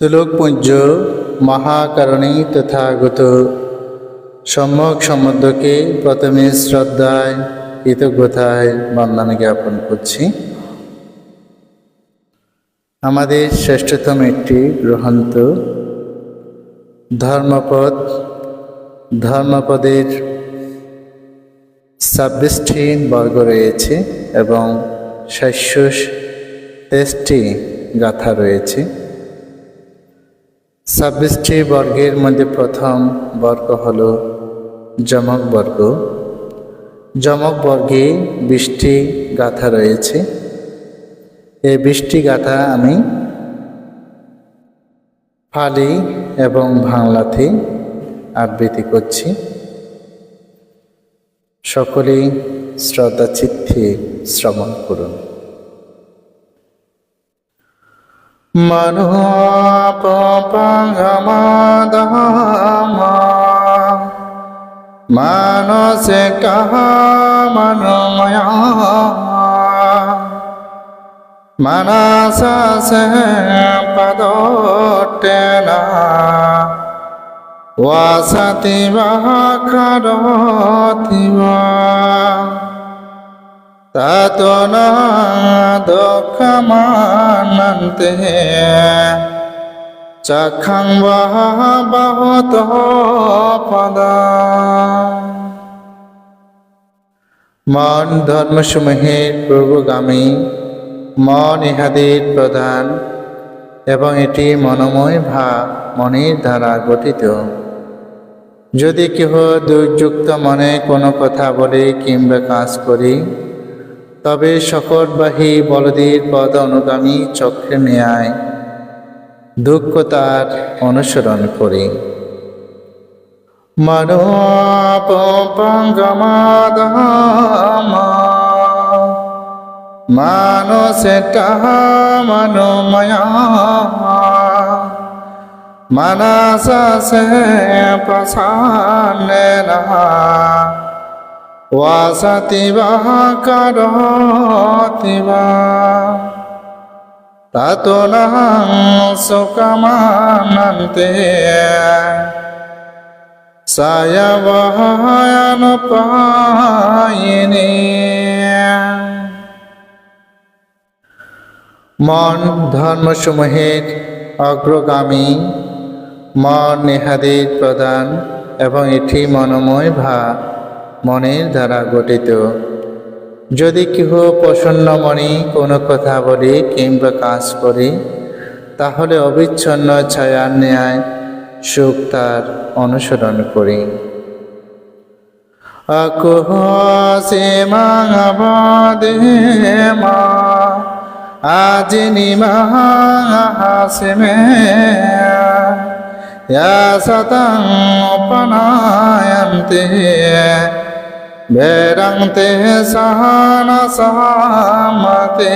তুলকপুঞ্জ মহাকারণী তথাগত। সম্যক সম্বন্ধকে প্রথমে শ্রদ্ধায়, কৃতজ্ঞতায় বন্দনা জ্ঞাপন করছি। আমাদের শ্রেষ্ঠতম একটি গ্রহন্ত ধর্মপদ, ধর্মপদের ছাব্বিশটি বর্গ রয়েছে এবং শস্য তেইশটি গাথা রয়েছে। ছাব্বিশটি বর্গের মধ্যে প্রথম বর্গ হল যমক বর্গ। যমক বর্গে বিশটি গাথা রয়েছে। এই বিশটি গাথা আমি ফালি এবং বাংলাতে আবৃত্তি করছি। সকলেই শ্রদ্ধা চিত্তে শ্রবণ করুন। मनोपगमदमा मनसिकः मनोमया मनसः पदोट्टेन वसति वा करोति वा ততনাদক্ষমানন্তে চখং বহত পদা। মন ধর্মসমূহের পূর্বগামী মন ইহাদের প্রধান, এবং এটি মনময় ভাব, মনের দ্বারা গঠিত। যদি কেহ দুর্যুক্ত মনে কোনো কথা বলে কিংবা কাজ করি তবে শকটবাহী বলদীর পদ অনুগামী চক্রে নেয় দুঃখ তার অনুসরণ করে। মানুষে মনোময়া মায়া সে পসান ওয়াসাতিবাহ করতিবা। ততলহং সুকমানন্তে। সায়বহয়ন পায়নি মন ধর্মসমূহের অগ্রগামী, মন নেহাদের প্রদান এবং এটি মনময় ভাব। মনের দ্বারা গঠিত। যদি কেহ প্রসন্ন মনে কোনো কথা বলে কিংবা কাজ করে, তাহলে অবিচ্ছন্ন ছায়ার ন্যায় সুখ তার অনুসরণ করি। অকুহসে মাঙাবদে মা, আজ নিমাহাসে মে সতং উপনায়ন্তে বেরংতে সহন সহমতে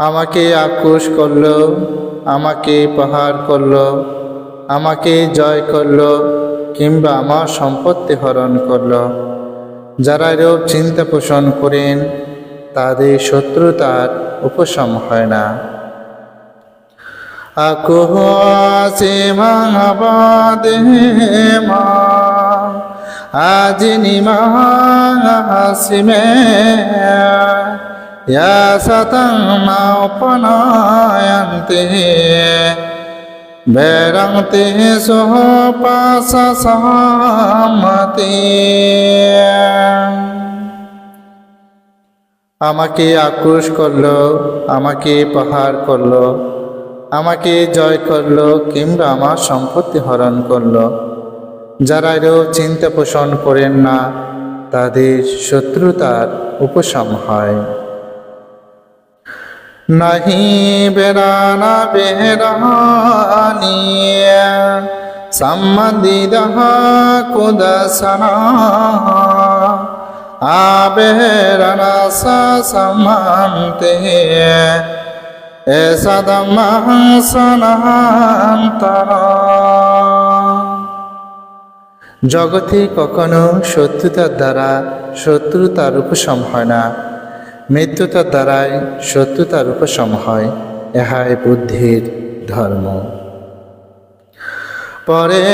আমাকে আক্রোশ করল, আমাকে পাহাড় করল, আমাকে জয় করল, কিংবা আমার সম্পত্তি হরণ করল। যারা এরূপ চিন্তা পোষণ করেন, তাদের শত্রুতার উপশম হয় না। আকুহাসে মাঙাবাদে মা। আজ নিমাহাসিমে সতং উপনায়ন্তে। বেরংতে সোপাস সহমতি। আমাকে আক্রোশ করল, আমাকে পাহাড় করল। আমাকে জয় করল কিংবা আমার সম্পত্তি হরণ করল। যারা এরও চিন্তা পোষণ করেন না, তাদের শত্রুতার উপশম হয়। নাহি বেড়ানা বেড়ানি সম্বন্ধিত কুদসনা আবেরনা সমান্তে জগতে কখনো শত্রুতার দ্বারা শত্রুতার উপশম হয় না। মৃত্যুতার দ্বারাই সত্যতার উপশম হয় ইহাই বুদ্ধির ধর্ম। পরে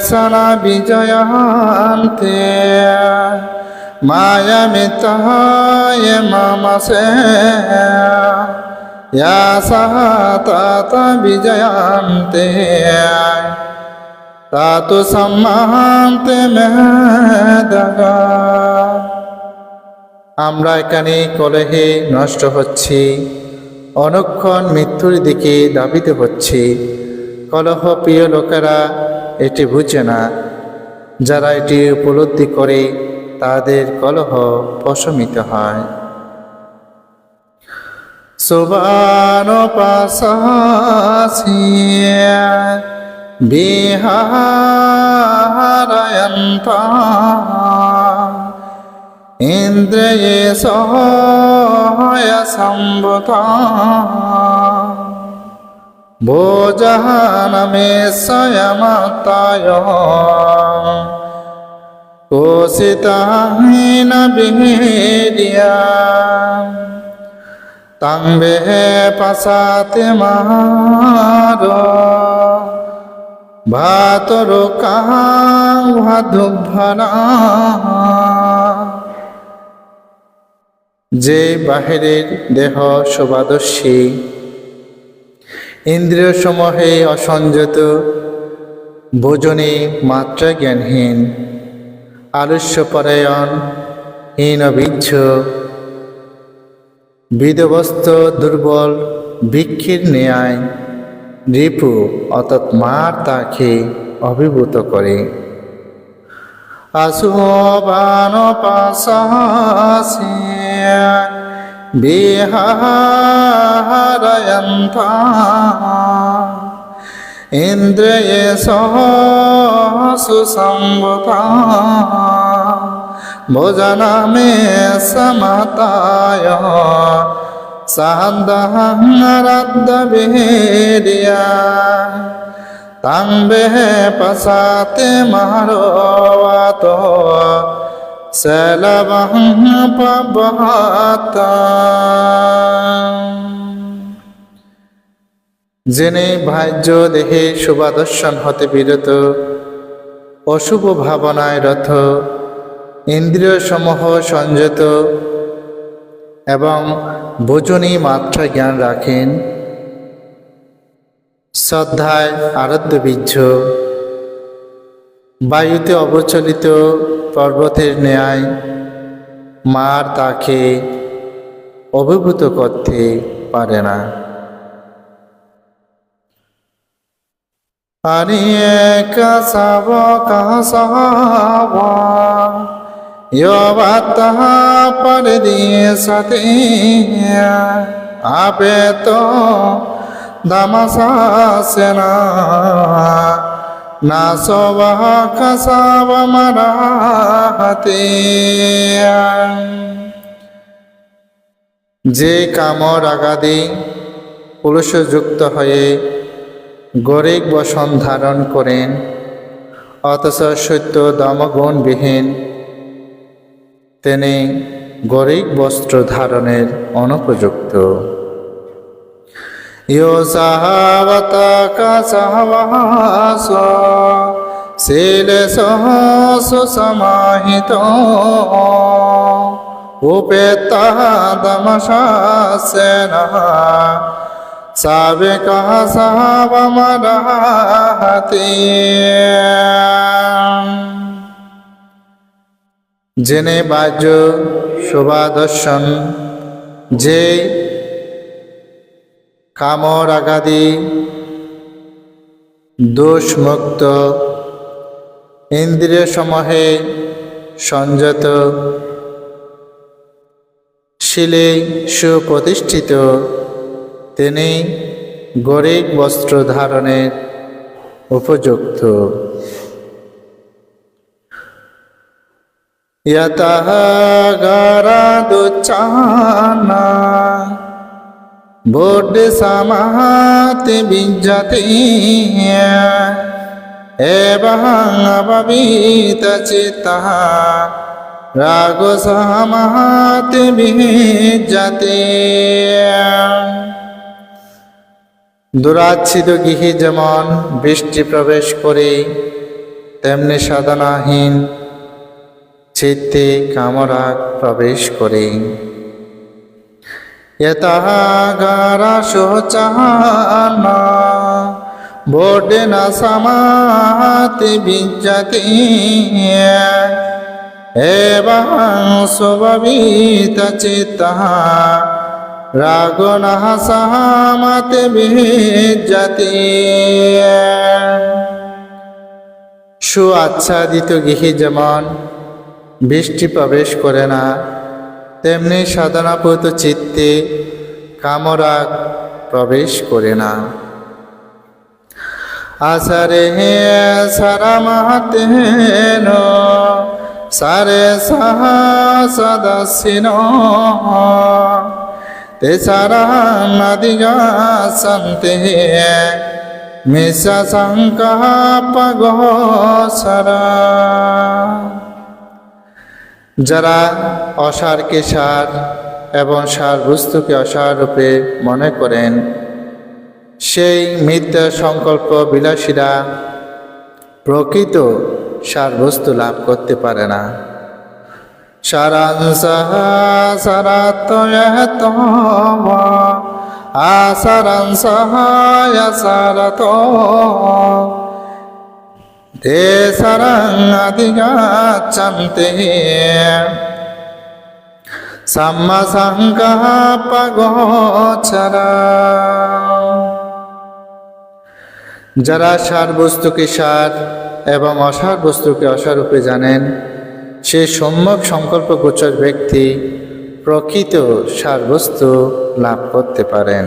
সনা বিজয়ান্তে মায়া মিতায় মামাসে বিজয়ান্তে তা তো تات আমরা এখানে কলেহে নষ্ট হচ্ছি, অনক্ষণ মৃত্যুর দিকে দাবিতে হচ্ছি। কলহ প্রিয় লোকেরা, এটি বুঝে না। যারা এটি উপলব্ধি করে, তাদের কলহ প্রশমিত হয়। সুবানো পাশাসিয়া বিহারায়ন্তা ইন্দ্রিয়ে সহায় সম্ভুতা ভোজহানমে স্বয়মতায় কোশিতাহীন বিহেরিয়া। তাংবে পাশাতে মার। ভাতর কাহাধুভরা যে বাহিরের দেহ শোভাদর্শী ইন্দ্রিয় সমূহে অসংযত ভোজনে মাত্রা জ্ঞানহীন আলস্যপরায়ণ হীনবীর্য বিধবস্ত দুর্বল বৃক্ষের ন্যায় রিপু অর্থাৎ মার তাকে অভিভূত করে। আসুবান পাশাসিয়া বিহারয়ন্তা। ইন্দ্রিয়ে সুসম্ভতা। সান্দারাদ্দবেরিয়া তাম্বে পসাতে মারোয়াত সেলবং পবহাত। জেনে ভাজ্য দেহে শুভাদর্শন হতে বিরত, অশুভ ভাবনায় রথ ইন্দ্রিয় সমূহ সংযত এবং ভোজনী মাত্রা জ্ঞান রাখেন। শ্রদ্ধায় আরাধ্য বীর্য। বায়ুতে অবচলিত পর্বতের ন্যায় মার তাকে অভিভূত করতে পারে না। আনিয়ে কাসাব কাসাব। योवतः परदेशते आपेतो दमसास्यना नासो वः खसावमराहते যে কামর আগাদি পুরুষযুক্ত হয়ে গরিব বসন ধারণ করেন অথচ সত্য দমগুণবিহীন তিনি গরিব বস্ত্র ধারণের অনুপযুক্ত। ইয় সাহাবত কাসাবাস শীল সুসমাহিত উপেতা দমশাসেন সাবেক সাহাবমরাহতি জেনে শোভা দর্শন যে কামর আগাদি দোষমুক্ত ইন্দ্রিয় সমূহে সংযত শিলে সুপ্রতিষ্ঠিত, তিনি গরিব বস্ত্র ধারণের উপযুক্ত। यतः गरादुच्चाना बोड्डसमाति विज्जति एवं अववीतचित्तः রাগ সামাতে বিজাতে দুরাচ্ছিত গৃহে যেমন বৃষ্টি প্রবেশ করে তেমনি সাধনাহীন চিত্তে কামরাগ প্রবেশ করে। এতাহাগারা শোচাহান ভোটে না সমাতে বিজ্ঞাতি এবং স্বভাবিত চিত্তাহা রাগনহ সহমতে বিজ্জতি। সুআচ্ছাদিত গৃহে যেমন বৃষ্টি প্রবেশ করে না। তেমনি সাধনাপূত চিত্তে কামরাগ প্রবেশ করে না। আসারে সারা মাতেন সারে সাহা সদস্যিন তে সারা নদিগা সন্তে মিশা সংকাপ সারা। যারা অসারকে সার এবং সার বস্তুকে অসার রূপে মনে করেন, সেই মিথ্যা সংকল্প বিলাসীরা প্রকৃত সার বস্তু লাভ করতে পারে না। সারাংশ সারাতয়ত আসারাংশ తెసరంగదిగా చంతే సమ్మ సంకల్పగోచర যারা সার বস্তুকে সার এবং অসার বস্তুকে অসারূপে জানেন, সে সম্যক সংকল্প গোচর ব্যক্তি প্রকৃত সার বস্তু লাভ করতে পারেন।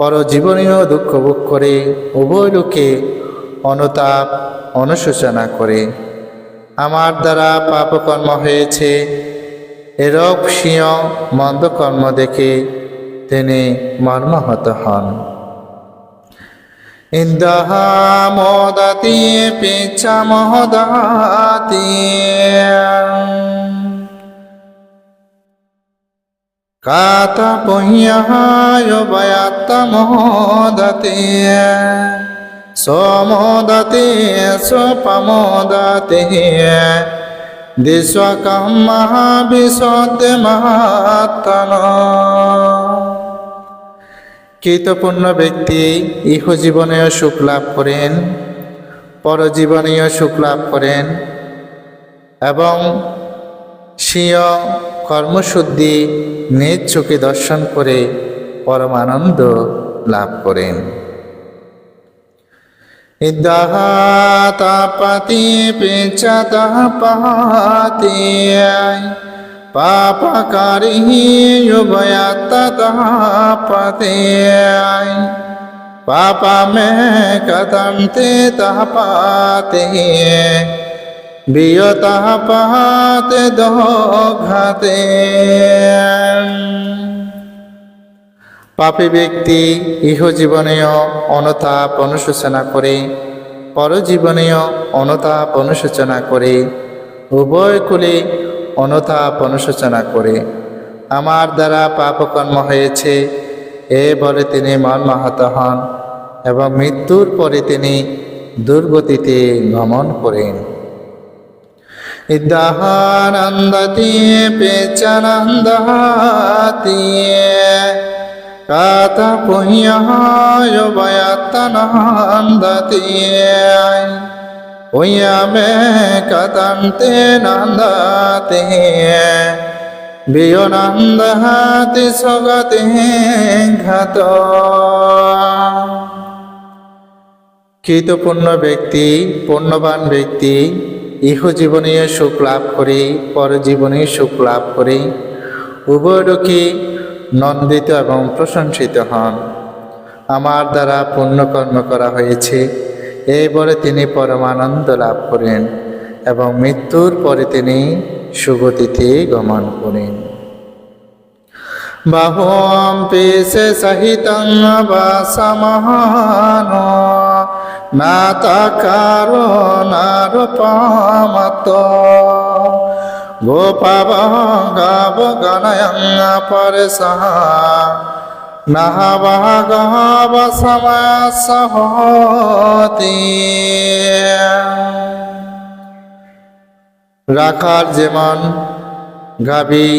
পরজীবনীয় দুঃখ ভোগ করে, উভয় লোকে অনুতাপ, অনুশোচনা করে। আমার দ্বারা পাপকর্ম হয়েছে এরূপ সিংহ মন্দকর্ম দেখে তিনি মর্মাহত হন। ইন্দাহা মদাতি পেছা মহদাতি কাতা পহ্যায় বয়াত্তমোদতে সোমোদতে, সোপমোদতে। দিশ্বকম্মহ বিশোদ্য মাতন কৃতপূর্ণ ব্যক্তি ইহজীবনেও সুখ লাভ করেন, পরজীবনেও সুখ লাভ করেন এবং স্বীয় কর্মশুদ্ধি নিজ চোখে দর্শন করে পরমানন্দ লাভ করেন। ইদাহাতাপাতি পেচাতাপাতি পাপকারী উভয়াত্তাপাতি পাপা মে কদন্তে তাপাতে বিয়তাহ পাহাতে দঘাতে পাপী ব্যক্তি ইহজীবনেও অনুতাপ অনুশোচনা করে, পরজীবনেও অনুতাপ অনুশোচনা করে, উভয় কুলে অনুতাপ অনুশোচনা করে। আমার দ্বারা পাপকর্ম হয়েছে, এ বলে তিনি মর্মাহত হন এবং মৃত্যুর পরে তিনি দুর্গতিতে গমন করেন। ইদাহানন্দতি পেচানন্দাতি কাত পুণ্যায় বয়াত্তনন্দতি পুণ্যমে কতন্তে নন্দতি বিয়নন্দহাতি স্বগতি ঘাত কৃতপূর্ণ ব্যক্তি পুণ্যবান ব্যক্তি ইহ জীবনে সুখ লাভ করি পরজীবনে সুখ লাভ করি। উভয় লোকে নন্দিত এবং প্রশংসিত হন। আমার দ্বারা পুণ্যকর্ম করা হয়েছে। এই বলে তিনি পরমানন্দ লাভ করেন এবং মৃত্যুর পরে তিনি সুগতিতে গমন করেন। বাহুম পেশে সহিতং বাসমহান না তাকারো নারূপমত গোপাব গাব গণয়ং পরসহ নাহ বাহগাব সমসহতি রাখার যেমন গাবি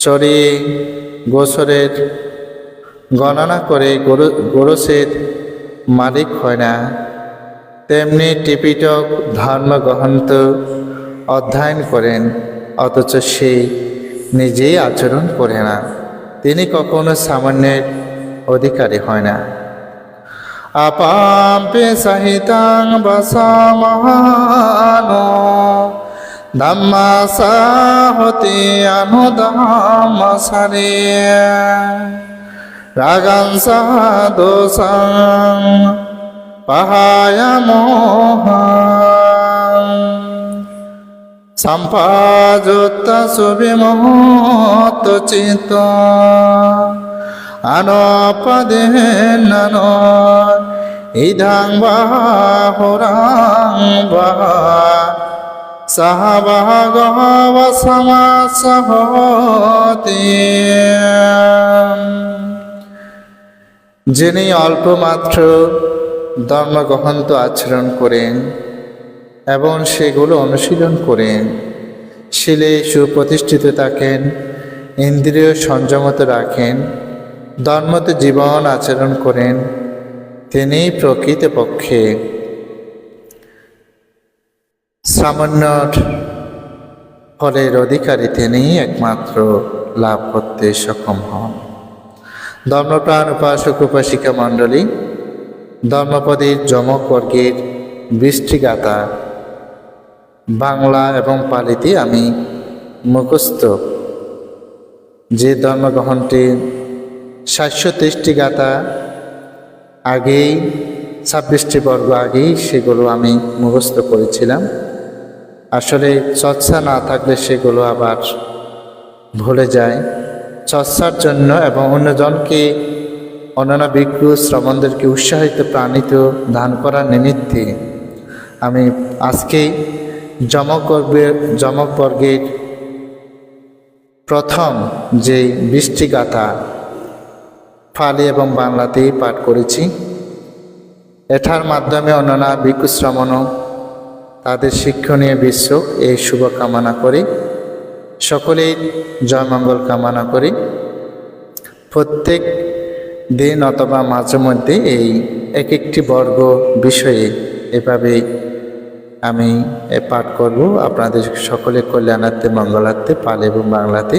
চরে গোসরের গণনা করে গরু গোরসের মালিক হয় না। তেমনি টিপিটক ধর্মগ্রহন্ত অধ্যয়ন করেন, অথচ সে নিজেই আচরণ করে না। তিনি কখনো সামান্যের অধিকারী হয় না। আপাম্পে সহিতাং বসমহানো ধম্মাসাহতি অনুদামসারে রাগং সহ দোষং পাহায় মোহং সম্পাযুক্ত সুবিমোত চিত আনপদেন ইধাং বাহুরাং বাহা। সহ বাহগব সমাসহতি যিনি অল্পমাত্র ধর্মগ্রহন্ত আচরণ করেন এবং সেগুলো অনুশীলন করেন, শিলে সুপ্রতিষ্ঠিত থাকেন, ইন্দ্রিয় সংযমত রাখেন, ধর্মত জীবন আচরণ করেন, তিনি প্রকৃতপক্ষে সামান্য ফলের অধিকারী তিনি একমাত্র লাভ করতে সক্ষম হন। ধর্মপ্রাণ উপাসক উপাসিকা মণ্ডলী ধর্মপদের যমক বর্গের বৃষ্টিগাতা বাংলা এবং পালিতে আমি মুখস্থ। যে ধর্মগ্রহণটি সাতশো তেইশটি গাতা আগেই, ছাব্বিশটি বর্গ আগেই সেগুলো আমি মুখস্থ করেছিলাম। আসলে চর্চা না থাকলে সেগুলো আবার ভুলে যায়। চর্চার জন্য এবং অন্যজনকে অন্যান্য বিজ্ঞ শ্রমণদেরকে উৎসাহিত, প্রাণিত, দান করার নিমিত্তে আমি আজকেই যমক বর্গের যমক বর্গের প্রথম যে বৃষ্টি গাথা ফালি এবং বাংলাতেই পাঠ করেছি। এটার মাধ্যমে অন্যান্য ভিক্ষু শ্রমণও তাদের শিক্ষণীয় বিশ্ব এই শুভকামনা করি সকলেই জয়মঙ্গল কামনা করি। প্রত্যেক দিন অথবা মাঝে মধ্যে এই এক একটি বর্গ বিষয়ে এভাবে আমি পাঠ করব। আপনাদের সকলের কল্যাণার্থে, মঙ্গলার্থে, পাল এবং বাংলাতে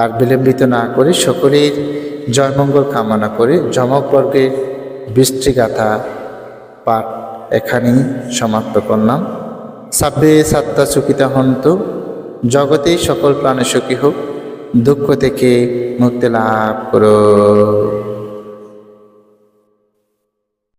আর বিলম্বিত না করে সকলের জয়মঙ্গল কামনা করে যমক বর্গের বৃষ্টিগাথা পাঠ এখানেই সমাপ্ত করলাম। সাব্বে সাত্তা চুকিতা হন্ত জগতেই সকল প্রাণ সুখী হোক দুঃখ থেকে মুক্তি লাভ করো